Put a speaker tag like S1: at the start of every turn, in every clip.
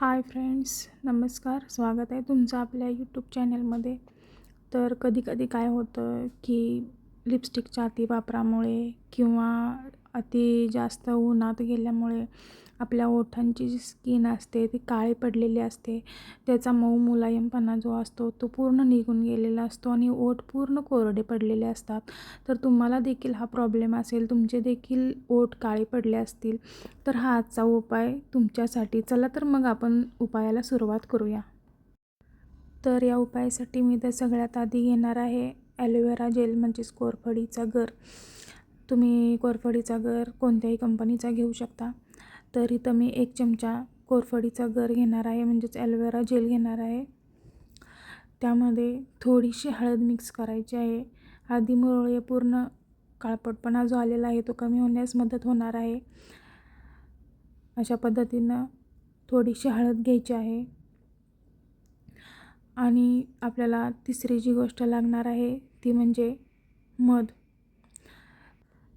S1: Hi friends नमस्कार. स्वागत आहे तुमचं आपल्या यूट्यूब चॅनलमध्ये तर कधी कधी काय होतं की लिपस्टिकच्या अति वापरामुळे किंवा अति जास्त उन्हात गेल्यामुळे आपल्या ओठांची जी स्किन असते ती काळी पडलेली असते. त्याचा मऊ मुलायमपणा जो असतो तो पूर्ण निघून गेलेला असतो आणि ओठ पूर्ण कोरडे पडलेले असतात. तर तुम्हाला देखील हा प्रॉब्लेम असेल. तुमचे देखील ओठ काळे पडले असतील. तर हा आजचा उपाय तुमच्यासाठी. चला तर मग आपण उपायाला सुरुवात करूया. तर या उपायासाठी मी तर सगळ्यात आधी घेणार आहे ॲलोवेरा जेल म्हणजेच कोरफडीचा गर. तुम्ही कोरफडीचा गर कोणत्याही कंपनीचा घेऊ शकता. तर इथं मी एक चमचा कोरफडीचा गर घेणार आहे म्हणजेच ॲलोवेरा जेल घेणार आहे. त्यामध्ये थोडीशी हळद मिक्स करायची आहे. हळदीमुळे पूर्ण काळपटपणा जो आलेला आहे तो कमी होण्यास मदत होणार आहे. अशा पद्धतीनं थोडीशी हळद घ्यायची आहे. आणि आपल्याला तिसरी जी गोष्ट लागणार आहे ती म्हणजे मध.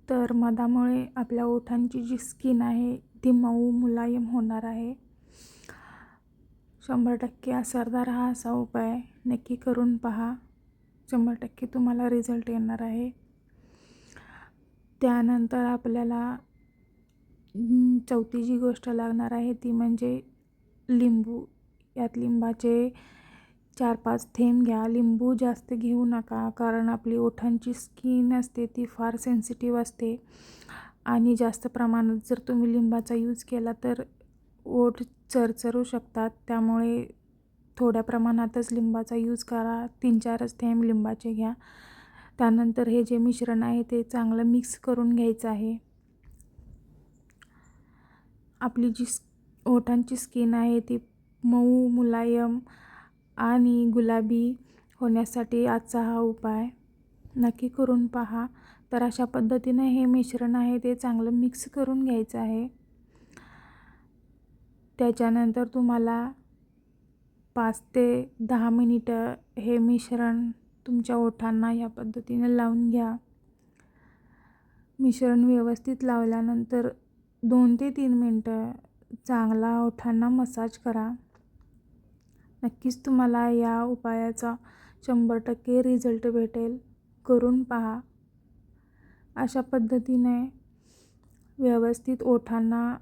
S1: तर मधामुळे आपल्या ओठांची जी स्किन आहे ती मऊ मुलायम होणार आहे. शंभर टक्के असरदार हा असा उपाय नक्की करून पहा. शंभर टक्के तुम्हाला रिझल्ट येणार आहे. त्यानंतर आपल्याला चौथी जी गोष्ट लागणार आहे ती म्हणजे लिंबू. यात लिंबाचे चार पाच थेंब घ्या. लिंबू जास्त घेऊ नका कारण आपली ओठांची स्किन असते ती फार सेन्सिटिव्ह असते. आणि जास्त प्रमाणात जर तुम्ही लिंबाचा यूज केला तर ओठ चरचरू शकतात. त्यामुळे थोड्या प्रमाणातच लिंबाचा यूज करा. तीन चारच थेंब लिंबाचे घ्या. त्यानंतर हे जे मिश्रण आहे ते चांगलं मिक्स करून घ्यायचं आहे. आपली जी ओठांची स्किन आहे ती मऊ मुलायम आणि गुलाबी होण्यासाठी आजचा हा उपाय नक्की करून पहा. तर अशा पद्धतीनं हे मिश्रण आहे ते चांगलं मिक्स करून घ्यायचं आहे. त्याच्यानंतर तुम्हाला पाच ते दहा मिनिटं हे मिश्रण तुमच्या ओठांना या पद्धतीने लावून घ्या. मिश्रण व्यवस्थित लावल्यानंतर दोन ते तीन मिनटं चांगला ओठांना मसाज करा. नक्कीच तुम्हाला या उपायाचा शंभर टक्के रिझल्ट भेटेल. करून पहा. अशा पद्धतीने व्यवस्थित ओठांना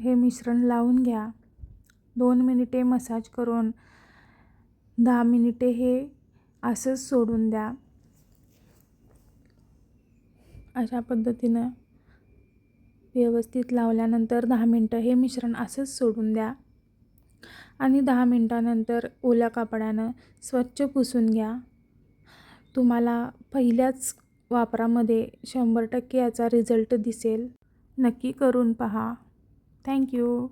S1: हे मिश्रण लावून घ्या. दोन मिनिटे मसाज करून दहा मिनिटे हे असंच सोडून द्या. अशा पद्धतीनं व्यवस्थित लावल्यानंतर दहा मिनटं हे मिश्रण असंच सोडून द्या. आणि दहा मिनटानंतर ओल्या कापडानं स्वच्छ पुसून घ्या. तुम्हाला पहिल्याच वापरामध्ये शंभर टक्के याचा रिझल्ट दिसेल. नक्की करून पहा. थँक्यू